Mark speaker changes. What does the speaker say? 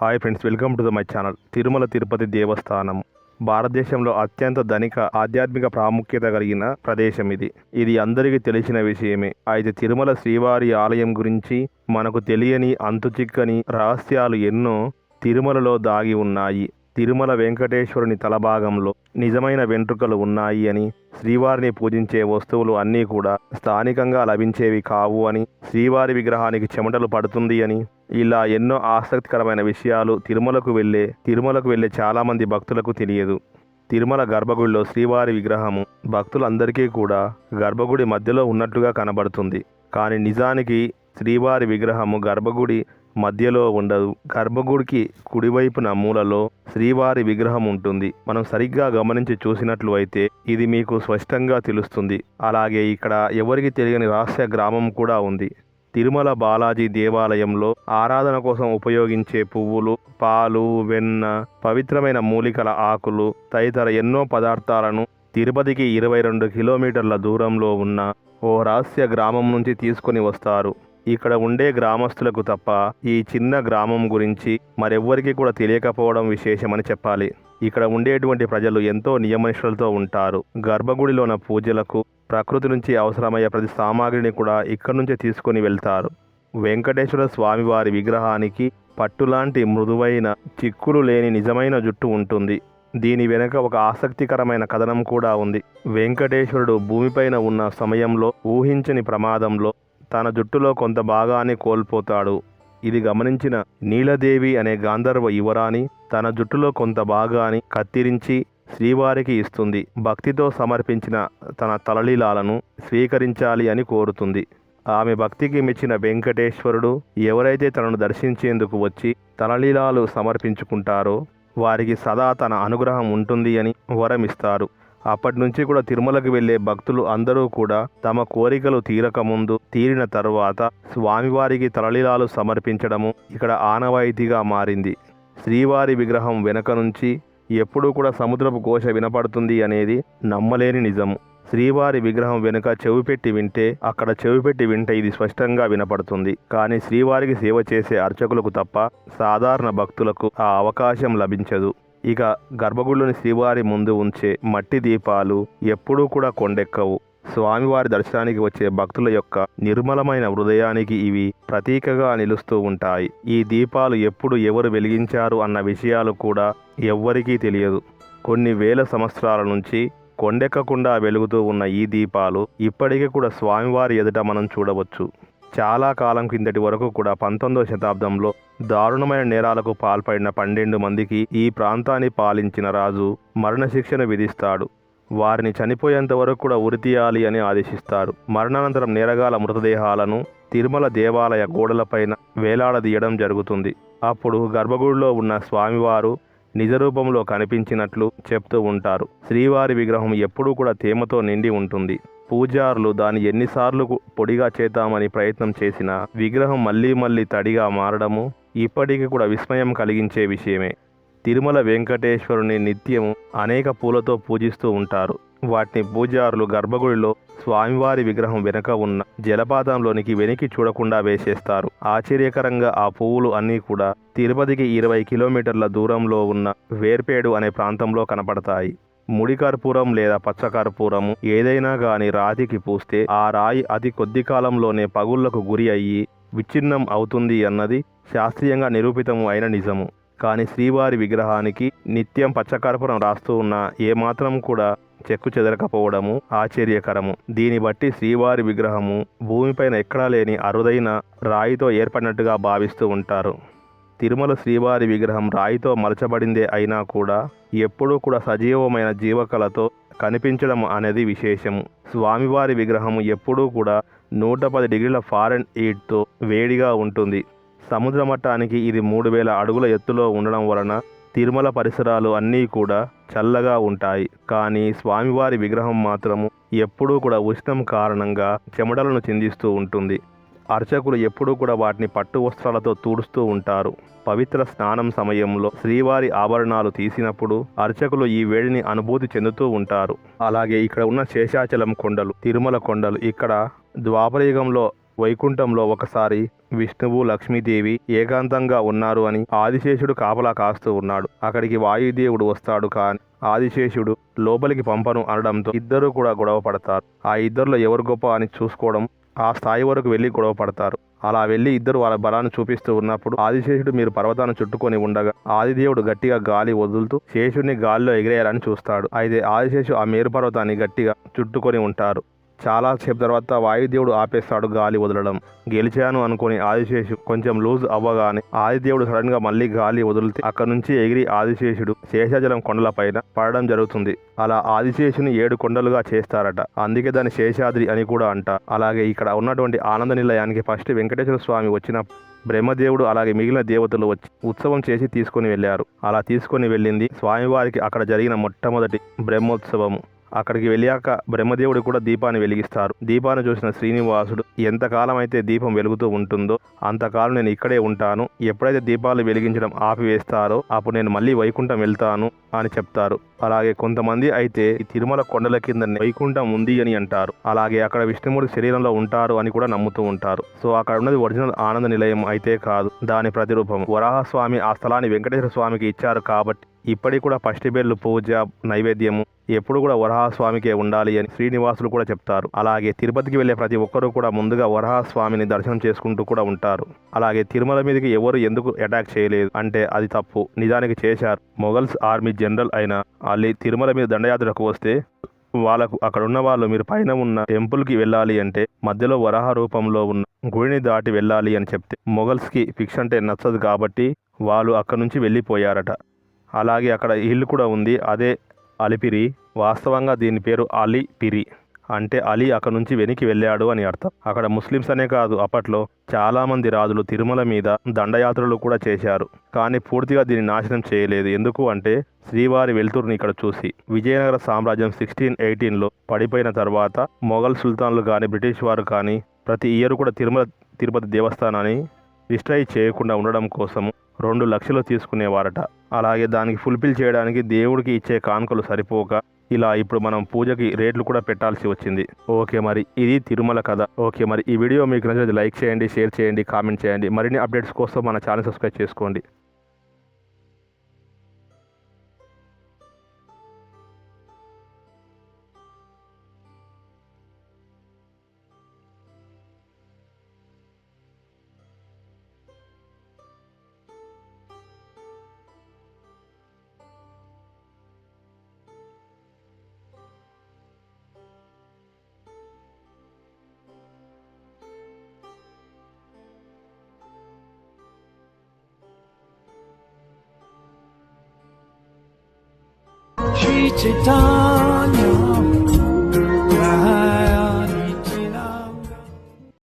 Speaker 1: Hi friends welcome to the my channel. Tirumala Tirupati Devasthanam. భారతదేశంలో అత్యంత ధనిక ఆధ్యాత్మిక ప్రాముఖ్యత కలిగిన ప్రదేశం ఇది. ఇది అందరికీ తెలిసిన విషయమే. అయితే తిరుమల శ్రీవారి ఆలయం గురించి మనకు తెలియని అంతుచిక్కని రహస్యాలు ఎన్నో తిరుమలలో దాగి ఉన్నాయి. తిరుమల వెంకటేశ్వరుని తలభాగంలో నిజమైన వెంట్రుకలు ఉన్నాయి అని శ్రీవారిని పూజించే వస్తువులు అన్నీ కూడా స్థానికంగా లభించేవి కావు అని శ్రీవారి విగ్రహానికి చెమటలు పడుతుంది అని ఇలా ఎన్నో ఆసక్తికరమైన విషయాలు తిరుమలకు వెళ్ళే తిరుమలకు వెళ్ళే చాలామంది భక్తులకు తెలియదు. తిరుమల గర్భగుడిలో శ్రీవారి విగ్రహము భక్తులందరికీ కూడా గర్భగుడి మధ్యలో ఉన్నట్లుగా కనబడుతుంది. కానీ నిజానికి శ్రీవారి విగ్రహము గర్భగుడి మధ్యలో ఉండదు. గర్భగుడికి కుడివైపున మూలలో శ్రీవారి విగ్రహం ఉంటుంది. మనం సరిగ్గా గమనించి చూసినట్లు అయితే ఇది మీకు స్పష్టంగా తెలుస్తుంది. అలాగే ఇక్కడ ఎవరికి తెలియని రహస్య గ్రామం కూడా ఉంది. తిరుమల బాలాజీ దేవాలయంలో ఆరాధన కోసం ఉపయోగించే పువ్వులు పాలు వెన్న పవిత్రమైన మూలికల ఆకులు తదితర ఎన్నో పదార్థాలను తిరుపతికి ఇరవై రెండు కిలోమీటర్ల దూరంలో ఉన్న ఓ రహస్య గ్రామం నుంచి తీసుకొని వస్తారు. ఇక్కడ ఉండే గ్రామస్తులకు తప్ప ఈ చిన్న గ్రామం గురించి మరెవ్వరికి కూడా తెలియకపోవడం విశేషమని చెప్పాలి. ఇక్కడ ఉండేటువంటి ప్రజలు ఎంతో నియమనిష్టలతో ఉంటారు. గర్భగుడిలోన పూజలకు ప్రకృతి నుంచి అవసరమయ్యే ప్రతి సామాగ్రిని కూడా ఇక్కడి నుంచే తీసుకొని వెళ్తారు. వెంకటేశ్వర స్వామివారి విగ్రహానికి పట్టులాంటి మృదువైన చిక్కులు లేని నిజమైన జుట్టు ఉంటుంది. దీని వెనుక ఒక ఆసక్తికరమైన కథనం కూడా ఉంది. వెంకటేశ్వరుడు భూమిపైన ఉన్న సమయంలో ఊహించని ప్రమాదంలో తన జుట్టులో కొంత భాగాన్ని కోల్పోతాడు. ఇది గమనించిన నీలదేవి అనే గాంధర్వ యువరాణి తన జుట్టులో కొంత భాగాన్ని కత్తిరించి శ్రీవారికి ఇస్తుంది. భక్తితో సమర్పించిన తన తలలీలాలను స్వీకరించాలి అని కోరుతుంది. ఆమె భక్తికి మెచ్చిన వెంకటేశ్వరుడు ఎవరైతే తనను దర్శించేందుకు వచ్చి తలలీలాలు సమర్పించుకుంటారో వారికి సదా తన అనుగ్రహం ఉంటుంది అని వరమిస్తారు. అప్పటి నుంచి కూడా తిరుమలకు వెళ్ళే భక్తులు అందరూ కూడా తమ కోరికలు తీరకముందు తీరిన తరువాత స్వామివారికి తలలీలాలు సమర్పించడము ఇక్కడ ఆనవాయితీగా మారింది. శ్రీవారి విగ్రహం వెనక నుంచి ఎప్పుడూ కూడా సముద్రపు ఘోష వినపడుతుంది అనేది నమ్మలేని నిజం. శ్రీవారి విగ్రహం వెనుక చెవి పెట్టి వింటే అక్కడ చెవి పెట్టి వింటే ఇది స్పష్టంగా వినపడుతుంది. కానీ శ్రీవారికి సేవ చేసే అర్చకులకు తప్ప సాధారణ భక్తులకు ఆ అవకాశం లభించదు. ఇక గర్భగుడిలోని శ్రీవారి ముందు ఉంచే మట్టి దీపాలు ఎప్పుడూ కూడా కొండెక్కవు. స్వామివారి దర్శనానికి వచ్చే భక్తుల యొక్క నిర్మలమైన హృదయానికి ఇవి ప్రతీకగా నిలుస్తూ ఉంటాయి. ఈ దీపాలు ఎప్పుడు ఎవరు వెలిగించారు అన్న విషయాలు కూడా ఎవ్వరికీ తెలియదు. కొన్ని వేల సంవత్సరాల నుంచి కొండెక్కకుండా వెలుగుతూ ఉన్న ఈ దీపాలు ఇప్పటికీ కూడా స్వామివారి ఎదుట మనం చూడవచ్చు. చాలా కాలం కిందటి వరకు కూడా పంతొమ్మిదవ శతాబ్దంలో దారుణమైన నేరాలకు పాల్పడిన పన్నెండు మందికి ఈ ప్రాంతాన్ని పాలించిన రాజు మరణశిక్షను విధిస్తాడు. వారిని చనిపోయేంత వరకు కూడా ఉరితీయాలి అని ఆదేశిస్తారు. మరణానంతరం నేరగాల మృతదేహాలను తిరుమల దేవాలయ గోడలపైన వేలాడదీయడం జరుగుతుంది. అప్పుడు గర్భగుడిలో ఉన్న స్వామివారు నిజరూపంలో కనిపించినట్లు చెప్తూ ఉంటారు. శ్రీవారి విగ్రహం ఎప్పుడూ కూడా తేమతో నిండి ఉంటుంది. పూజారులు దాన్ని ఎన్నిసార్లు పొడిగా చేద్దామని ప్రయత్నం చేసినా విగ్రహం మళ్ళీ మళ్ళీ తడిగా మారడము ఇప్పటికీ కూడా విస్మయం కలిగించే విషయమే. తిరుమల వెంకటేశ్వరుని నిత్యము అనేక పూలతో పూజిస్తూ ఉంటారు. వాటిని పూజారులు గర్భగుడిలో స్వామివారి విగ్రహం వెనుక ఉన్న జలపాతంలోనికి వెనక్కి చూడకుండా వేసేస్తారు. ఆశ్చర్యకరంగా ఆ పువ్వులు అన్నీ కూడా తిరుపతికి ఇరవై కిలోమీటర్ల దూరంలో ఉన్న వేర్పేడు అనే ప్రాంతంలో కనపడతాయి. ముడి కర్పూరం లేదా పచ్చ కర్పూరము ఏదైనా గాని రాతికి పూస్తే ఆ రాయి అతి కొద్ది కాలంలోనే పగుళ్ళకు గురి అయ్యి విచ్ఛిన్నం అవుతుంది అన్నది శాస్త్రీయంగా నిరూపితము అయిన నిజము. కానీ శ్రీవారి విగ్రహానికి నిత్యం పచ్చకర్పూరం రాస్తూ ఉన్న ఏమాత్రం కూడా చెక్కు చెదరకపోవడము ఆశ్చర్యకరము. దీన్ని బట్టి శ్రీవారి విగ్రహము భూమిపైన ఎక్కడా లేని అరుదైన రాయితో ఏర్పడినట్టుగా భావిస్తూ ఉంటారు. తిరుమల శ్రీవారి విగ్రహం రాయితో మలచబడిందే అయినా కూడా ఎప్పుడూ కూడా సజీవమైన జీవకళతో కనిపించడం అనేది విశేషము. స్వామివారి విగ్రహము ఎప్పుడూ కూడా నూట పది డిగ్రీల ఫారెన్ హీట్తో వేడిగా ఉంటుంది. సముద్ర మట్టానికి ఇది మూడు వేల అడుగుల ఎత్తులో ఉండడం వలన తిరుమల పరిసరాలు అన్నీ కూడా చల్లగా ఉంటాయి. కానీ స్వామివారి విగ్రహం మాత్రము ఎప్పుడూ కూడా ఉష్ణం కారణంగా చెమటలను చిందిస్తూ ఉంటుంది. అర్చకులు ఎప్పుడూ కూడా వాటిని పట్టు వస్త్రాలతో తూడుస్తూ ఉంటారు. పవిత్ర స్నానం సమయంలో శ్రీవారి ఆభరణాలు తీసినప్పుడు అర్చకులు ఈ వేడిని అనుభూతి చెందుతూ ఉంటారు. అలాగే ఇక్కడ ఉన్న శేషాచలం కొండలు తిరుమల కొండలు ఇక్కడ ద్వాపరయుగంలో వైకుంఠంలో ఒకసారి విష్ణువు లక్ష్మీదేవి ఏకాంతంగా ఉన్నారు అని ఆదిశేషుడు కాపలా కాస్తూ ఉన్నాడు. అక్కడికి వాయుదేవుడు వస్తాడు కానీ ఆదిశేషుడు లోపలికి పంపను అనడంతో ఇద్దరు కూడా గొడవ పడతారు. ఆ ఇద్దరిలో ఎవరు గొప్ప అని చూసుకోవడం ఆ స్థాయి వరకు వెళ్ళి గొడవ పడతారు. అలా వెళ్ళి ఇద్దరు వాళ్ళ బలాన్ని చూపిస్తూ ఉన్నప్పుడు ఆదిశేషుడు మీరు పర్వతాన్ని చుట్టుకొని ఉండగా ఆదిదేవుడు గట్టిగా గాలి వదులుతూ శేషుడిని గాలిలో ఎగిరేయాలని చూస్తాడు. అయితే ఆదిశేషు ఆ మేరు పర్వతాన్ని గట్టిగా చుట్టుకొని ఉంటారు. చాలాసేపు తర్వాత వాయుదేవుడు ఆపేస్తాడు గాలి వదలడం. గెలిచాను అనుకుని ఆదిశేషు కొంచెం లూజ్ అవ్వగానే ఆదిదేవుడు సడన్గా మళ్ళీ గాలి వదిలితే అక్కడ నుంచి ఎగిరి ఆదిశేషుడు శేషాచలం కొండల పైన పడడం జరుగుతుంది. అలా ఆదిశేషుని ఏడు కొండలుగా చేస్తారట. అందుకే దాని శేషాద్రి అని కూడా అంట. అలాగే ఇక్కడ ఉన్నటువంటి ఆనంద నిలయానికి ఫస్ట్ వెంకటేశ్వర స్వామి వచ్చిన బ్రహ్మదేవుడు అలాగే మిగిలిన దేవతలు వచ్చి ఉత్సవం చేసి తీసుకొని వెళ్ళారు. అలా తీసుకొని వెళ్ళింది స్వామివారికి అక్కడ జరిగిన మొట్టమొదటి బ్రహ్మోత్సవము. అక్కడికి వెళ్ళాక బ్రహ్మదేవుడు కూడా దీపాన్ని వెలిగిస్తారు. దీపాన్ని చూసిన శ్రీనివాసుడు ఎంతకాలం అయితే దీపం వెలుగుతూ ఉంటుందో అంతకాలం నేను ఇక్కడే ఉంటాను. ఎప్పుడైతే దీపాలు వెలిగించడం ఆపివేస్తారో అప్పుడు నేను మళ్ళీ వైకుంఠం వెళ్తాను అని చెప్తారు. అలాగే కొంతమంది అయితే ఈ తిరుమల కొండల కింద వైకుంఠం ఉంది అని అంటారు. అలాగే అక్కడ విష్ణుమూర్తి శరీరంలో ఉంటారు అని కూడా నమ్ముతూ ఉంటారు. సో అక్కడ ఉన్నది ఒరిజినల్ ఆనంద నిలయం అయితే కాదు. దాని ప్రతిరూపం వరాహస్వామి ఆ స్థలాన్ని వెంకటేశ్వర స్వామికి ఇచ్చారు కాబట్టి ఇప్పటికి కూడా పష్టిబెల్లు పూజ నైవేద్యము ఎప్పుడు కూడా వరహాస్వామికే ఉండాలి అని శ్రీనివాసులు కూడా చెప్తారు. అలాగే తిరుపతికి వెళ్ళే ప్రతి ఒక్కరూ కూడా ముందుగా వరహాస్వామిని దర్శనం చేసుకుంటూ కూడా ఉంటారు. అలాగే తిరుమల మీదకి ఎవరు ఎందుకు అటాక్ చేయలేదు అంటే అది తప్పు. నిజానికి చేశారు. మొఘల్స్ ఆర్మీ జనరల్ అయిన అలీ తిరుమల మీద దండయాత్రకు వస్తే వాళ్ళకు అక్కడ ఉన్న వాళ్ళు మీరు పైన ఉన్న టెంపుల్కి వెళ్ళాలి అంటే మధ్యలో వరాహ రూపంలో ఉన్న గుడిని దాటి వెళ్ళాలి అని చెప్తే మొఘల్స్కి ఫిక్స్ అంటే నచ్చదు కాబట్టి వాళ్ళు అక్కడ నుంచి వెళ్ళిపోయారట. అలాగే అక్కడ ఇల్లు కూడా ఉంది. అదే అలిపిరి. వాస్తవంగా దీని పేరు అలిపిరి. అంటే అలీ అక్కడ నుంచి వెనక్కి వెళ్ళాడు అని అర్థం. అక్కడ ముస్లిమ్స్ అనే కాదు అప్పట్లో చాలామంది రాజులు తిరుమల మీద దండయాత్రలు కూడా చేశారు. కానీ పూర్తిగా దీన్ని నాశనం చేయలేదు. ఎందుకు అంటే శ్రీవారి వెలుతురుని ఇక్కడ చూసి. విజయనగర సామ్రాజ్యం సిక్స్టీన్ ఎయిటీన్లో పడిపోయిన తర్వాత మొఘల్ సుల్తాన్లు కానీ బ్రిటిష్ వారు కానీ ప్రతి ఇయర్ కూడా తిరుమల తిరుపతి దేవస్థానాన్ని డిస్ట్రై చేయకుండా ఉండడం కోసం రెండు లక్షలు తీసుకునేవారట. అలాగే దానికి ఫుల్ఫిల్ చేయడానికి దేవుడికి ఇచ్చే కానుకలు సరిపోక ఇలా ఇప్పుడు మనం పూజకి రేట్లు కూడా పెట్టాల్సి వచ్చింది. ఓకే మరి ఇది తిరుమల కథ. ఓకే మరి ఈ వీడియో మీకు నచ్చినది లైక్ చేయండి షేర్ చేయండి కామెంట్ చేయండి. మరిన్ని అప్డేట్స్ కోసం మన ఛానల్ సబ్స్క్రైబ్ చేసుకోండి.
Speaker 2: 一直到